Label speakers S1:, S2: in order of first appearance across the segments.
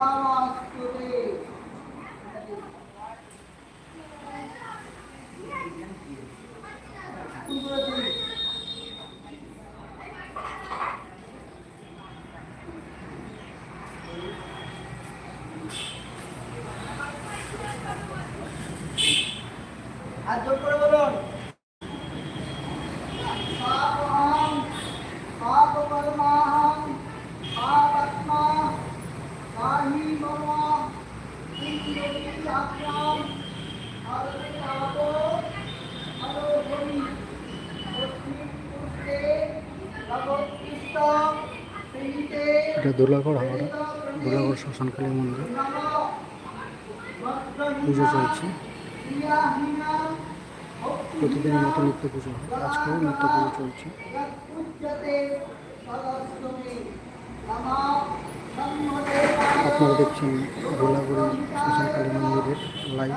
S1: নমস্তুতে আর জোর করে
S2: এটা দোলাগড় হাওড়া দোলাগড় শ্মশানকালী মন্দির। পুজো চলছে। প্রতিদিনের মতো নিত্য পুজো হয়। আজকেও নিত্য পুজো চলছে। আপনারা দেখছেন দোলাগড়ি শ্মশানকালী মন্দিরের লাইভ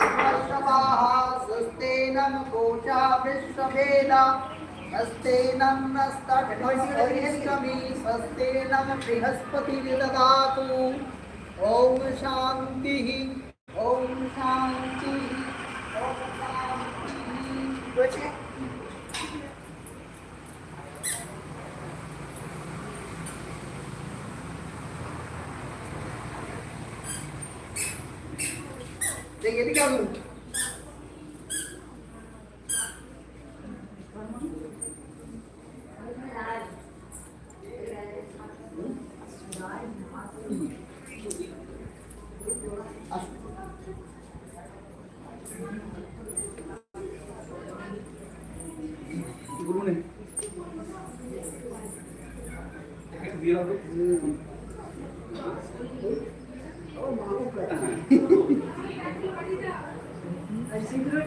S1: गगनकोशा विश्वभेदा हस्तेनं नस्तघ्नोहिष्टमी स्वस्तेनं बृहस्पतिर्ददातु। ॐ शान्तिः ॐ शान्तिः ॐ शान्तिः। देखिए
S3: क्या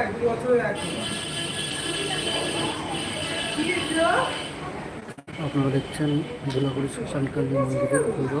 S3: এক
S2: আপনারা দেখছেন ধুলাগুড়ি শ্মশানকালী মন্দিরের পুজো।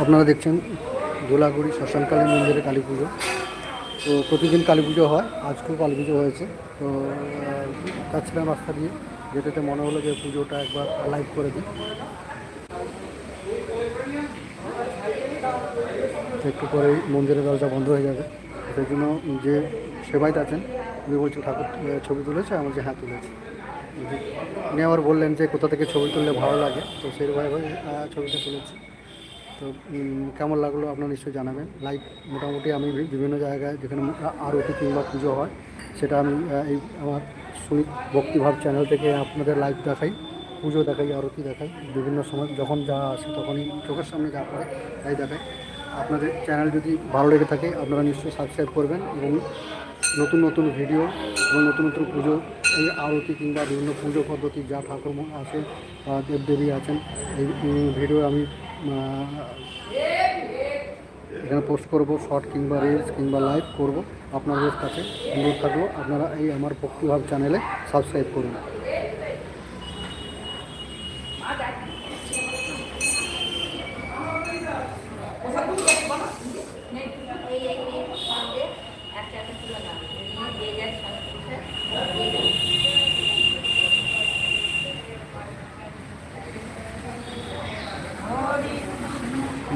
S2: আপনারা দেখছেন দোলাগুড়ি শ্মশানকালী মন্দিরে কালী পুজো। তো প্রতিদিন কালী পুজো হয় আজকেও কালী পুজো হয়েছে। তো যাচ্ছিলাম রাস্তা দিয়ে যেতে মনে হলো যে পুজোটা একবার লাইভ করে দিই। একটু পরেই মন্দিরের দরজা বন্ধ হয়ে যাবে। সেই জন্য যে সেবাইতে আছেন, উনি বলছে, ঠাকুর ছবি তুলেছে? আমি বলছি হ্যাঁ তুলেছি। উনি আবার বললেন যে, কোথা থেকে ছবি তুললে ভালো লাগে? তো সেইভাবে ছবিটা তুলেছি। তো কেমন লাগল আপনারা নিশ্চয়ই জানাবেন। লাইভ মোটামুটি আমি বিভিন্ন জায়গায় যেখানে আরতি কিংবা পুজো হয়, সেটা আমি এই আমার সুনীত ভক্তিভাব চ্যানেল থেকে আপনাদের লাইভ দেখাই, পুজো দেখাই, আরতি দেখাই। বিভিন্ন সময় যখন যা আসে তখনই চোখের সামনে যা পড়ে, তাই দেখাই। আপনাদের চ্যানেল যদি ভালো লেগে থাকে, আপনারা নিশ্চয়ই সাবস্ক্রাইব করবেন এবং নতুন নতুন ভিডিও এবং নতুন নতুন পুজো, এই আরতি কিংবা বিভিন্ন পুজো পদ্ধতি, যা ঠাকুর আছে বা দেবদেবী আছেন, এই ভিডিও আমি এখানে পোস্ট করব শর্ট কিংবা রিলস কিংবা লাইভ করব আপনাদের কাছে। অনুরোধ থাকল, আপনারা এই আমার ভক্তিভাব চ্যানেলে সাবস্ক্রাইব করুন।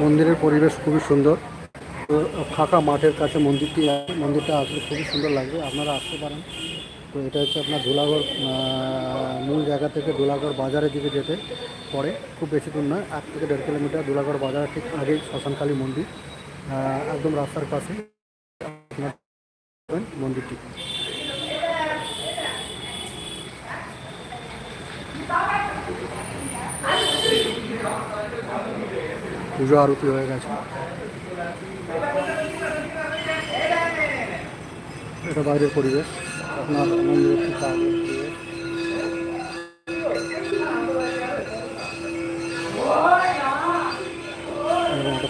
S2: মন্দিরের পরিবেশ খুবই সুন্দর। তো ফাঁকা মাঠের কাছে মন্দিরটি মন্দিরটা আসলে খুবই সুন্দর লাগবে, আপনারা আসতে পারেন। তো এটা হচ্ছে আপনার ধুলাগড় মূল জায়গা থেকে ধুলাগড় বাজারের দিকে যেতে পড়ে, খুব বেশি দূর নয় এক থেকে দেড় কিলোমিটার ধুলাগড় বাজার ঠিক আগেই শ্মশানকালী মন্দির একদম রাস্তার পাশে। মন্দিরটি পুজো আরতি হয়ে গেছে। এটা বাইরের পরিবেশ। আপনার মন্দিরের ঠিক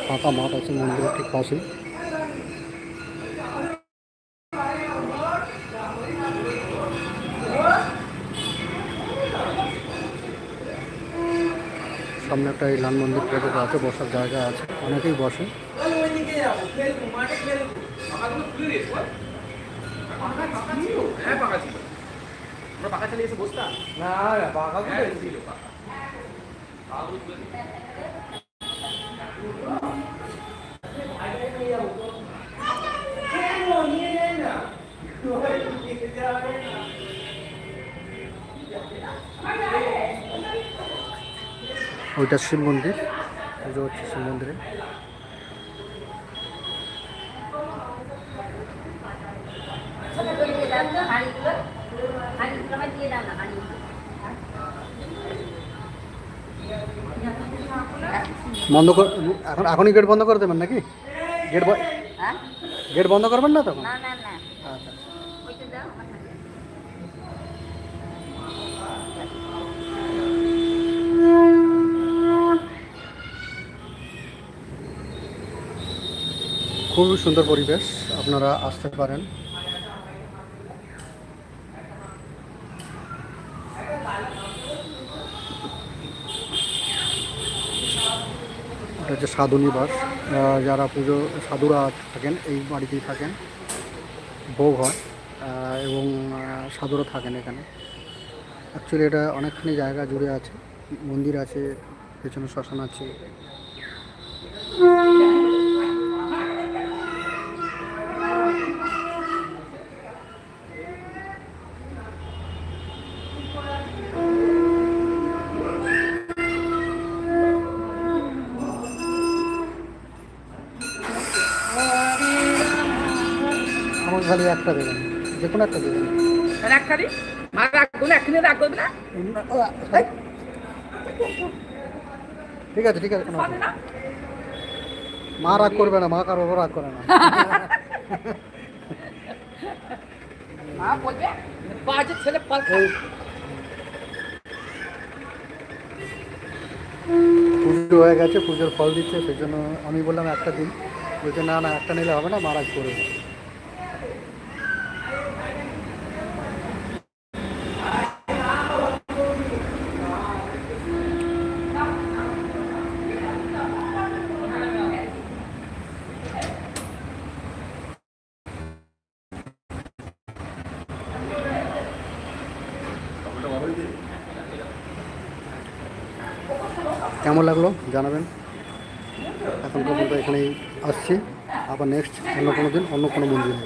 S2: ফাঁকা মাঠ আছে মন্দিরের ঠিক পাশেই। সামনে একটা এই লাল মন্দির টাইপের আছে বসার জায়গা আছে। অনেকেই বসে
S3: না পাকা ছিল পাকা
S2: ওইটা শিব মন্দির পুজো হচ্ছে শিব মন্দিরে। বন্ধ কর এখন এখনই গেট বন্ধ করে দেবেন নাকি? গেট
S4: হ্যাঁ?
S2: গেট বন্ধ করবেন না তখন
S4: না না না
S2: আচ্ছা
S4: ওইটা দাও আমার হাতে।
S2: খুবই সুন্দর পরিবেশ, আপনারা আসতে পারেন। এটা হচ্ছে সাধু নিবাস। যারা পুজো, সাধুরা থাকেন, এই বাড়িতেই থাকেন। ভোগ হয় এবং সাধুরা থাকেন এখানে। অ্যাকচুয়ালি এটা অনেকখানি জায়গা জুড়ে আছে, মন্দির আছে, পেছনে শ্মশান আছে। খালি একটা দেবেন। যে কোনো একটা দেবেন।
S4: রাখখানি মা রাখব না এখানে রাখব না?
S2: ঠিক আছে ঠিক আছে কোনো মা রাগ করবে না মা কারও রাগ করে না।
S4: মা বলবে বাজে ছেলে
S2: পুজো হয়ে গেছে পুজোর ফল দিচ্ছে সেই জন্য আমি বললাম একটা দিন। বলছে না না একটা নিলে হবে না মারাজ করে দেবো। কেমন লাগল জানাবেন? এখন পর্যন্ত এখানেই আসছি। আবার নেক্সট অন্য কোনো দিন, অন্য কোনো মন্দিরে।